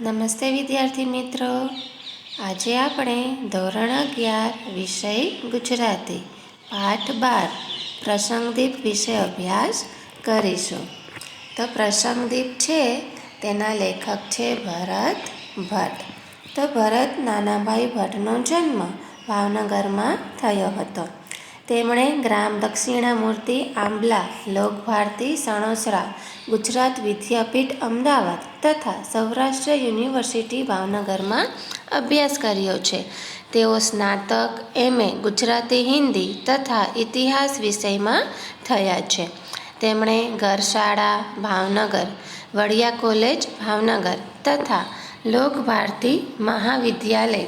નમસ્તે વિદ્યાર્થી મિત્રો. આજે આપણે ધોરણ અગિયાર વિષય ગુજરાતી, પાઠ બાર, પ્રસંગદીપ વિશે અભ્યાસ કરીશું. તો પ્રસંગદીપ છે, તેના લેખક છે ભરત ભટ્ટ. તો ભરત નાનાભાઈ ભટ્ટનો જન્મ ભાવનગરમાં થયો હતો. તેમણે ગ્રામ દક્ષિણામૂર્તિ, આંબલા, લોકભારતી, સણોસરા, ગુજરાત વિદ્યાપીઠ, અમદાવાદ તથા સૌરાષ્ટ્ર યુનિવર્સિટી ભાવનગરમાં અભ્યાસ કર્યો છે. તેઓ સ્નાતક, એમએ, ગુજરાતી, હિન્દી તથા ઇતિહાસ વિષયમાં થયા છે. તેમણે ઘરશાળા, ભાવનગર, વડિયા કોલેજ, ભાવનગર તથા લોકભારતી મહાવિદ્યાલય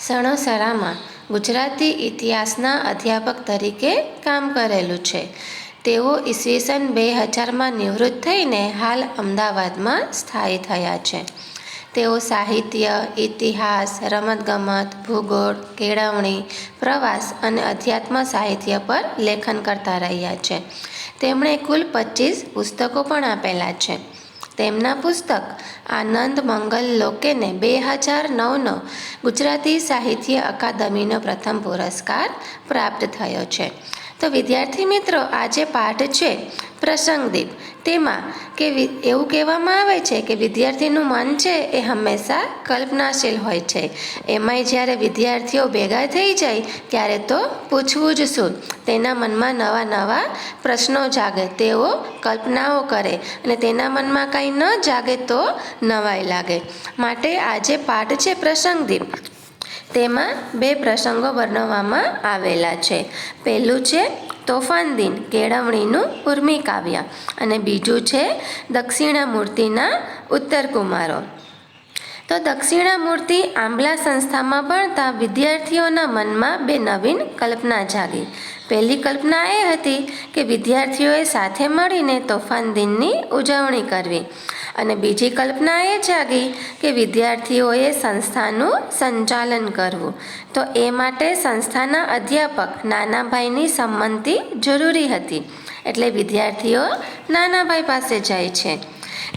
સણોસરામાં ગુજરાતી ઇતિહાસના અધ્યાપક તરીકે કામ કરેલું છે. તેઓ ઈસવીસન બે હજારમાં નિવૃત્ત થઈને હાલ અમદાવાદમાં સ્થાયી થયા છે. તેઓ સાહિત્ય, ઇતિહાસ, રમતગમત, ભૂગોળ, કેળવણી, પ્રવાસ અને અધ્યાત્મ સાહિત્ય પર લેખન કરતા રહ્યા છે. તેમણે કુલ પચીસ પુસ્તકો પણ આપેલા છે. તેમના પુસ્તક આનંદ મંગલ લોકેને બે હજાર નવનો ગુજરાતી સાહિત્ય અકાદમીનો પ્રથમ પુરસ્કાર પ્રાપ્ત થયો છે. તો વિદ્યાર્થી મિત્રો આ જે પાઠ છે પ્રસંગદીપ. તેમાં કે એવું કહેવામાં આવે છે કે વિદ્યાર્થીનું મન છે એ હંમેશા કલ્પનાશીલ હોય છે. એમાંય જ્યારે વિદ્યાર્થીઓ ભેગા થઈ જાય, ત્યારે તો પૂછવું જ શું? તેના મનમાં નવા નવા પ્રશ્નો જાગે, તેઓ કલ્પનાઓ કરે અને તેના મનમાં કંઈ ન જાગે તો નવાઈ લાગે. માટે આ જે પાઠ છે પ્રસંગદીપ. તેમાં બે પ્રસંગો વર્ણવવામાં આવેલા છે. પહેલું છે તોફાન દિન, કેળવણીનું ઉર્મી કાવ્ય. અને બીજું છે દક્ષિણામૂર્તિના ઉત્તર કુમારો તો દક્ષિણામૂર્તિ આંબલા સંસ્થામાં ભણતા વિદ્યાર્થીઓના મનમાં બે નવીન કલ્પના જાગી. પહેલી કલ્પના એ હતી કે વિદ્યાર્થીઓએ સાથે મળીને તોફાન દિનની ઉજવણી કરવી. અને બીજી કલ્પના એ જાગી કે વિદ્યાર્થીઓએ સંસ્થાનું સંચાલન કરવું. તો એ માટે સંસ્થાના અધ્યાપક નાનાભાઈની સંમતિ જરૂરી હતી. એટલે વિદ્યાર્થીઓ નાનાભાઈ પાસે જાય છે.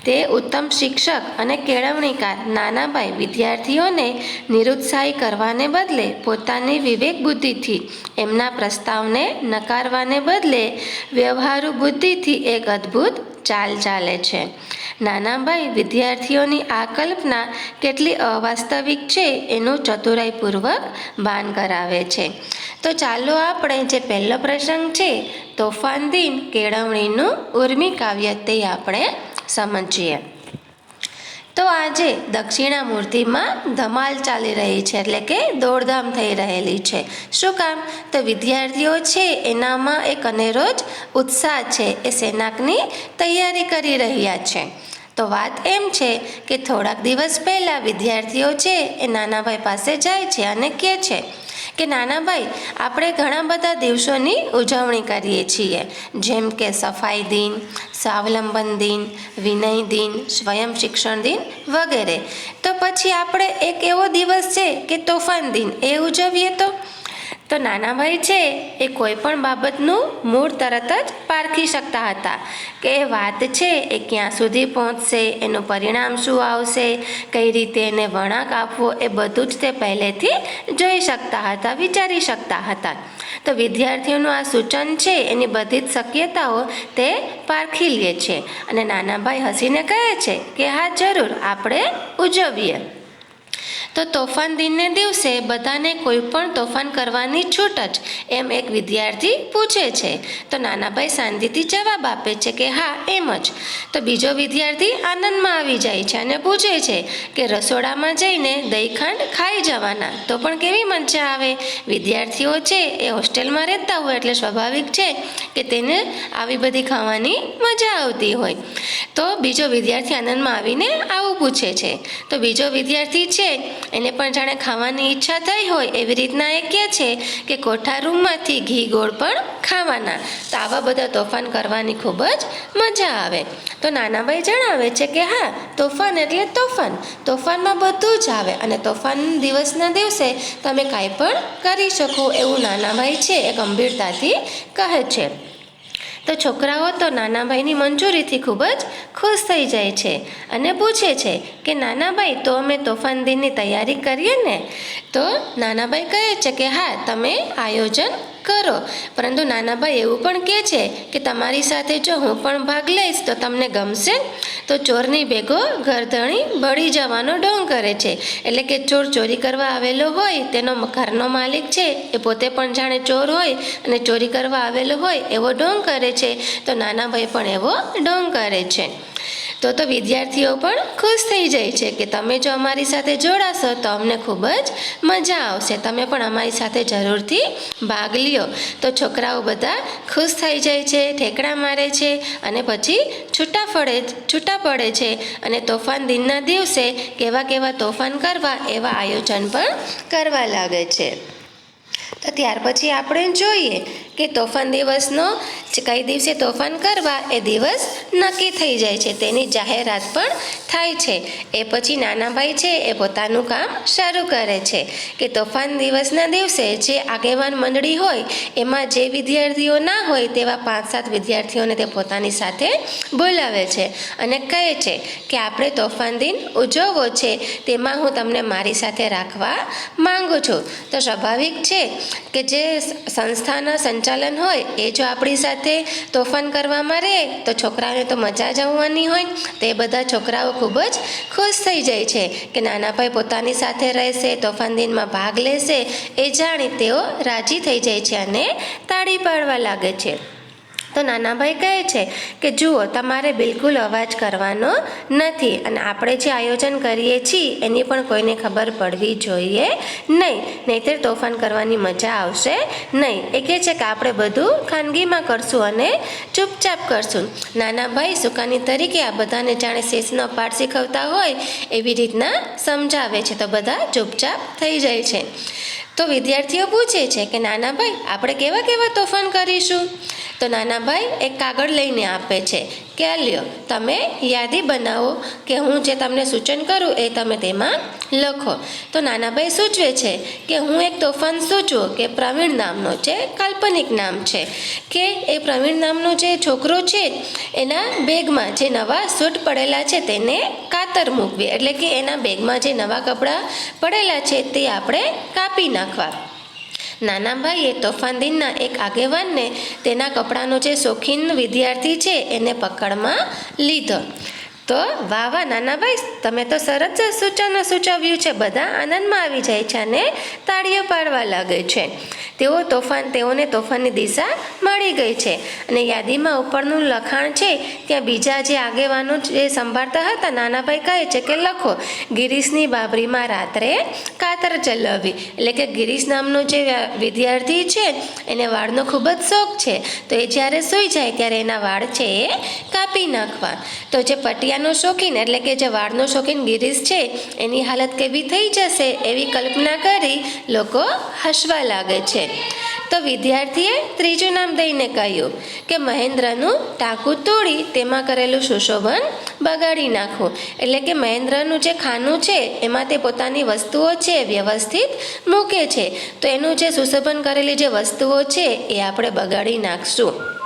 તે ઉત્તમ શિક્ષક અને કેળવણીકાર નાનાભાઈ વિદ્યાર્થીઓને નિરુત્સાહી કરવાને બદલે પોતાની વિવેક બુદ્ધિથી, એમના પ્રસ્તાવને નકારવાને બદલે વ્યવહારુ બુદ્ધિથી એક અદ્ભુત ચાલ ચાલે છે. નાનાભાઈ વિદ્યાર્થીઓની આ કલ્પના કેટલી અવાસ્તવિક છે એનું ચતુરાઈપૂર્વક ભાન કરાવે છે. તો ચાલો આપણે જે પહેલો પ્રસંગ છે, તોફાન દિન કેળવણીનું ઉર્મી કાવ્ય તે આપણે સમજીએ. તો આજે દક્ષિણામૂર્તિમાં ધમાલ ચાલી રહી છે, એટલે કે દોડધામ થઈ રહેલી છે. શું કામ? તો વિદ્યાર્થીઓ છે, એનામાં એક અનેરો જ ઉત્સાહ છે, એ સેનાકની તૈયારી કરી રહ્યા છે. તો વાત એમ છે કે થોડાક દિવસ પહેલાં વિદ્યાર્થીઓ છે, એ નાનાભાઈ પાસે જાય છે અને કહે છે કે નાના ભાઈ, આપણે ઘણા બધા દિવસોની ઉજવણી કરીએ છીએ. જેમ કે સફાઈ દિન, સ્વાવલંબન દિન, વિનય દિન, સ્વયં શિક્ષણ દિન વગેરે. તો પછી આપણે એક એવો દિવસ છે કે તોફાન દિન. એ ઉજવીએ તો? તો નાના ભાઈ છે એ કોઈ પણ બાબતનું મૂળ તરત જ પારખી શકતા હતા કે એ વાત છે એ ક્યાં સુધી પહોંચશે, એનું પરિણામ શું આવશે, કઈ રીતે એને વળાંક આપવો એ બધું જ તે પહેલેથી જોઈ શકતા હતા, વિચારી શકતા હતા. તો વિદ્યાર્થીઓનું આ સૂચન છે, એની બધી જ શક્યતાઓ તે પારખી લે છે. અને નાનાભાઈ હસીને કહે છે કે હા, જરૂર, આપણે ઉજવીએ. તો તોફાન દિનને દિવસે બધાને કોઈ પણ તોફાન કરવાની છૂટ જ એમ એક વિદ્યાર્થી પૂછે છે. તો નાનાભાઈ શાંતિથી જવાબ આપે છે કે હા, એમ જ. તો બીજો વિદ્યાર્થી આનંદમાં આવી જાય છે અને પૂછે છે કે રસોડામાં જઈને દહીંખાંડ ખાઈ જવાના તો પણ કેવી મજા આવે? વિદ્યાર્થીઓ છે એ હોસ્ટેલમાં રહેતા હોય એટલે સ્વાભાવિક છે કે તેને આવી બધી ખાવાની મજા આવતી હોય. તો બીજો વિદ્યાર્થી આનંદમાં આવીને આવું પૂછે છે. તો બીજો વિદ્યાર્થી છે એને પણ જાણે ખાવાની ઈચ્છા થઈ હોય એવી રીતના એ કહે છે કે કોઠા રૂમમાંથી ઘી ગોળ પણ ખાવાના. તો આવા બધા તોફાન કરવાની ખૂબ જ મજા આવે. તો નાનાભાઈ જણાવે છે કે હા, તોફાન એટલે તોફાન. તોફાનમાં બધું જ આવે અને તોફાન દિવસના દિવસે તમે કાંઈ પણ કરી શકો એવું નાનાભાઈ છે એ ગંભીરતાથી કહે છે. તો છોકરાઓ તો નાના ભાઈની મંજૂરીથી ખૂબ જ ખુશ થઈ જાય છે અને પૂછે છે કે નાના ભાઈ તો અમે તોફાન દિનની તૈયારી કરીએ ને? તો નાના ભાઈ કહે છે કે, હા, તમે આયોજન કરો. પરંતુ નાનાભાઈ એવું પણ કહે છે કે તમારી સાથે જો હું પણ ભાગ લઈશ તો તમને ગમશે? તો ચોરની ભેગો ઘરધણી ભળી જવાનો ડોંગ કરે છે. એટલે કે ચોર ચોરી કરવા આવેલો હોય, તેનો ઘરનો માલિક છે, એ પોતે પણ જાણે ચોર હોય અને ચોરી કરવા આવેલો હોય એવો ડોંગ કરે છે. તો નાનાભાઈ પણ એવો ડોંગ કરે છે. તો તો વિદ્યાર્થીઓ પણ ખુશ થઈ જાય છે કે તમે જો અમારી સાથે જોડાશો તો અમને ખૂબ જ મજા આવશે. તમે પણ અમારી સાથે જરૂરથી ભાગ લ્યો. તો છોકરાઓ બધા ખુશ થઈ જાય છે, ઠેકડા મારે છે અને પછી છૂટા પડે છૂટા પડે છે અને તોફાન દિનના દિવસે કેવા કેવા તોફાન કરવા એવા આયોજન પણ કરવા લાગે છે. તો ત્યાર પછી આપણે જોઈએ કે તોફાન દિવસનો કઈ દિવસે તોફાન કરવા એ દિવસ નક્કી થઈ જાય છે. તેની જાહેરાત પણ થાય છે. એ પછી નાના ભાઈ છે એ પોતાનું કામ શરૂ કરે છે કે તોફાન દિવસના દિવસે જે આગેવાન મંડળી હોય એમાં જે વિદ્યાર્થીઓ ના હોય તેવા પાંચ સાત વિદ્યાર્થીઓને તે પોતાની સાથે બોલાવે છે અને કહે છે કે આપણે તોફાન દિન ઉજવવો છે. તેમાં હું તમને મારી સાથે રાખવા માંગુ છું. તો સ્વાભાવિક છે કે જે સંસ્થાના સંચાલન હોય, એ જો આપણી સાથે તોફાન કરવામાં રહે, તો છોકરાઓને તો મજા જ આવવાની હોય તે બધા છોકરાઓ ખૂબ જ ખુશ થઈ જાય છે કે નાના ભાઈ પોતાની સાથે રહેશે, તોફાન દિનમાં ભાગ લેશે, એ જાણી તેઓ રાજી થઈ જાય છે અને તાળી પાડવા લાગે છે. તો નાનાભાઈ કહે છે કે, જુઓ, તમારે બિલકુલ અવાજ કરવાનો નથી અને આપણે જે આયોજન કરીએ છીએ, એની પણ કોઈને ખબર પડવી જોઈએ નહીં. નહીંતર તોફાન કરવાની મજા આવશે નહીં. એ કહે છે કે, આપણે બધું ખાનગીમાં કરશું અને ચૂપચાપ કરશું. નાનાભાઈ સુકાની તરીકે આ બધાને જાણે શેષનો પાઠ શીખવતા હોય એવી રીતના સમજાવે છે. તો બધા ચૂપચાપ થઈ જાય છે. તો વિદ્યાર્થીઓ પૂછે છે કે નાના ભાઈ આપણે કેવા કેવા તોફાન કરીશું? તો નાના ભાઈ એક કાગળ લઈને આપે છે. કે લ્યો, તમે યાદી બનાવો કે હું જે તમને સૂચન કરું એ તમે તેમાં લખો. તો નાનાભાઈ સૂચવે છે કે હું એક તોફાન સૂચવું કે પ્રવીણ નામનો છે કાલ્પનિક નામ છે. કે એ પ્રવીણ નામનો જે છોકરો છે, એના બેગમાં જે નવા સૂટ પડેલા છે તેને કાતર મૂકવી. એટલે કે એના બેગમાં જે નવા કપડાં પડેલા છે તે આપણે કાપી નાખવા. નાના ભાઈએ તોફાન દિનના એક આગેવાનને તેના કપડાનો જે શોખીન વિદ્યાર્થી છે એને પકડમાં લીધો. તો વાહ વાહ નાના ભાઈ તમે તો સરસ સૂચનો સૂચવ્યું છે. બધા આનંદમાં આવી જાય છે અને તાળીઓ પાડવા લાગે છે. તેઓ તોફાન, તેઓને તોફાનની દિશા મળી ગઈ છે. અને યાદીમાં ઉપરનું લખાણ છે ત્યાં બીજા જે આગેવાનો જે સંભાળતા હતા નાના ભાઈ કહે છે કે, લખો, ગિરીશની બાબરીમાં રાત્રે કાતર ચલાવવી એટલે કે ગિરીશ નામનો જે વિદ્યાર્થી છે, એને વાળનો ખૂબ જ શોખ છે. તો એ જ્યારે સૂઈ જાય ત્યારે એના વાળ છે એ કાપી નાખવા. તો જે પટિયાનો શોખીન એટલે કે જે વાળનો શોખીન ગિરીશ છે, એની હાલત કેવી થઈ જશે એવી કલ્પના કરી લોકો હસવા લાગે છે. તો વિદ્યાર્થીએ ત્રીજું નામ દઈને કહ્યું કે મહેન્દ્રનું ટાંકું તોડી તેમાં કરેલું સુશોભન બગાડી નાખવું એટલે કે મહેન્દ્રનું જે ખાનું છે, એમાં તે પોતાની વસ્તુઓ છે વ્યવસ્થિત મૂકે છે. તો એનું જે સુશોભન કરેલી જે વસ્તુઓ છે, એ આપણે બગાડી નાખશું.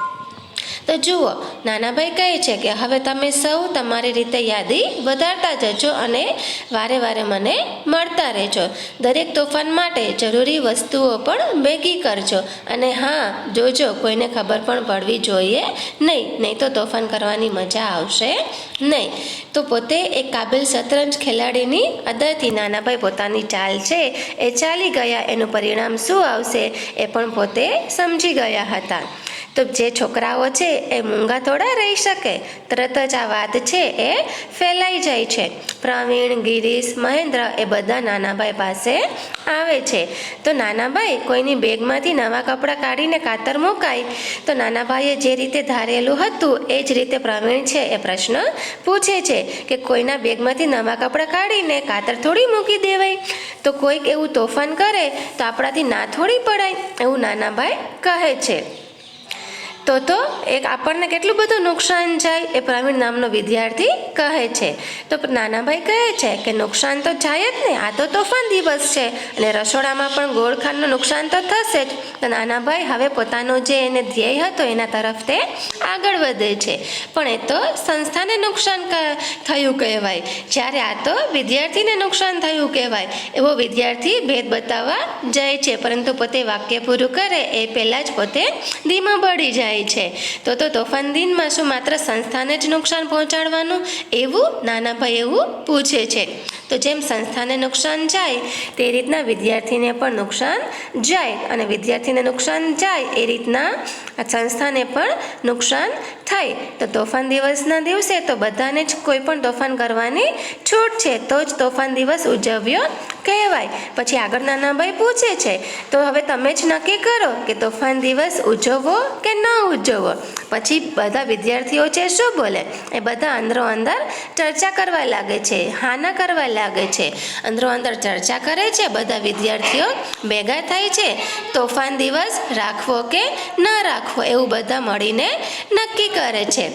તો જુઓ, નાનાભાઈ કહે છે કે હવે તમે સૌ તમારી રીતે યાદી વધારતા જજો અને વારે વારે મને મળતા રહેજો. દરેક તોફાન માટે જરૂરી વસ્તુઓ પણ ભેગી કરજો. અને હા, જોજો, કોઈને ખબર પણ પડવી જોઈએ નહીં નહીં તો તોફાન કરવાની મજા આવશે નહીં. તો પોતે એક કાબિલ શતરંજ ખેલાડીની અદરથી નાનાભાઈ પોતાની ચાલ છે, એ ચાલી ગયા, એનું પરિણામ શું આવશે એ પણ પોતે સમજી ગયા હતા. તો જે છોકરાઓ છે એ મૂંગા થોડા રહી શકે. તરત જ આ વાત છે એ ફેલાઈ જાય છે. પ્રવીણ, ગિરીશ, મહેન્દ્ર એ બધા નાનાભાઈ પાસે આવે છે. તો નાનાભાઈ કોઈની બેગમાંથી નવા કપડાં કાઢીને કાતર મુકાય. તો નાનાભાઈએ જે રીતે ધારેલું હતું એ જ રીતે પ્રવીણ છે એ પ્રશ્ન પૂછે છે કે કોઈના બેગમાંથી નવા કપડાં કાઢીને કાતર થોડી મૂકી દેવાય? તો કોઈક એવું તોફાન કરે તો આપણાથી ના થોડી પડાય, એવું નાનાભાઈ કહે છે. તો તો એક આપણને કેટલું બધું નુકસાન જાય એ પ્રવીણ નામનો વિદ્યાર્થી કહે છે. તો નાનાભાઈ કહે છે કે નુકસાન તો જાય જ ને, આ તો તોફાન દિવસ છે અને રસોડામાં પણ ગોળખાંડનું નુકસાન તો થશે જ. તો નાનાભાઈ હવે પોતાનો જે એને ધ્યેય હતો એના તરફ તે આગળ વધે છે. પણ એ તો સંસ્થાને નુકસાન થયું કહેવાય. જ્યારે આ તો વિદ્યાર્થીને નુકસાન થયું કહેવાય. એવો વિદ્યાર્થી ભેદ બતાવવા જાય છે. પરંતુ પોતે વાક્ય પૂરું કરે એ પહેલાં જ પોતે ધીમા પડી જાય છે. તો તો તોફાન દિનમાં શું માત્ર સંસ્થાને જ નુકસાન પહોંચાડવાનું? એવું નાનાભાઈ એવું પૂછે છે. તો જેમ સંસ્થાને નુકસાન જાય, તે રીતના વિદ્યાર્થીને પણ નુકસાન જાય. અને વિદ્યાર્થીને નુકસાન જાય, એ રીતના સંસ્થાને પણ નુકસાન થાય. તો તોફાન દિવસના દિવસે તો બધાને જ કોઈ પણ તોફાન કરવાની છૂટ છે, તો જ તોફાન દિવસ ઉજવ્યો કહેવાય. પછી આગળ નાનાભાઈ પૂછે છે, તો હવે તમે જ નક્કી કરો કે તોફાન દિવસ ઉજવવો કે ન ઉજવવો? પછી બધા વિદ્યાર્થીઓ છે, શું બોલે? એ બધા અંદરો અંદર ચર્ચા કરવા લાગે છે હાના કરવા લાગે છે. અંદરો અંદર ચર્ચા કરે છે. બધા વિદ્યાર્થીઓ ભેગા થાય છે. તોફાન દિવસ રાખવો કે ન રાખવો એવું બધા મળીને નક્કી કરે છે.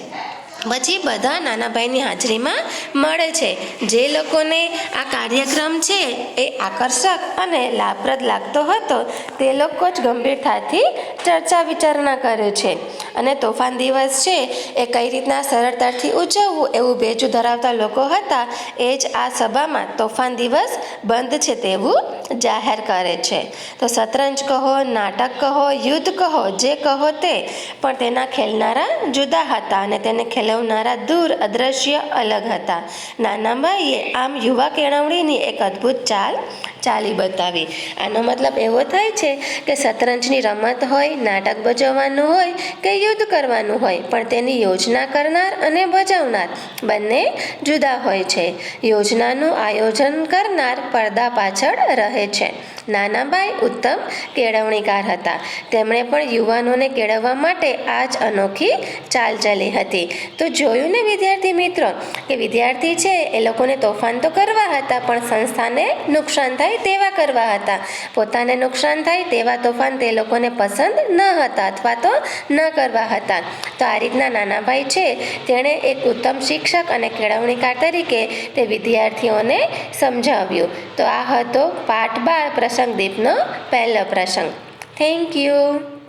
પછી બધા નાના ભાઈની હાજરીમાં મળે છે. જે લોકોને આ કાર્યક્રમ છે એ આકર્ષક અને લાભપ્રદ લાગતો હતો તે લોકો જ ગંભીરતાથી ચર્ચા વિચારણા કરે છે. અને તોફાન દિવસ છે, એ કઈ રીતના સરળતાથી ઉજવવું એવું ભેજું ધરાવતા લોકો હતા, એ જ આ સભામાં તોફાન દિવસ બંધ છે તેવું જાહેર કરે છે. તો શતરંજ કહો, નાટક કહો, યુદ્ધ કહો, જે કહો તે, પણ તેના ખેલનારા જુદા હતા અને તેને ખેલવનારા દૂર અદ્રશ્ય અલગ હતા. નાનાભાઈએ આમ યુવા કેળવણીની એક અદ્ભુત ચાલ ચાલી બતાવી. આનો મતલબ એવો થાય છે કે શતરંજની રમત હોય, નાટક ભજવવાનું હોય કે યુદ્ધ કરવાનું હોય, પણ તેની યોજના કરનાર અને ભજવનાર બંને જુદા હોય છે. યોજનાનું આયોજન કરનાર પડદા પાછળ રહે છે. નાનાભાઈ ઉત્તમ કેળવણીકાર હતા. તેમણે પણ યુવાનોને કેળવવા માટે આ જ અનોખી ચાલ ચાલી હતી. તો જોયું ને વિદ્યાર્થી મિત્રો, કે વિદ્યાર્થી છે એ લોકોને તોફાન તો કરવા હતા, પણ સંસ્થાને નુકસાન થાય તેવા કરવા હતા. પોતાને નુકસાન થાય તેવા તોફાન તે લોકોને પસંદ ન હતા અથવા તો ન કરવા હતા. તો આ રીતના નાનાભાઈ છે, તેણે એક ઉત્તમ શિક્ષક અને કેળવણીકાર તરીકે તે વિદ્યાર્થીઓને સમજાવ્યું. તો આ હતો પાઠ બાર પ્રસંગ દીપનો પહેલો પ્રસંગ. Thank you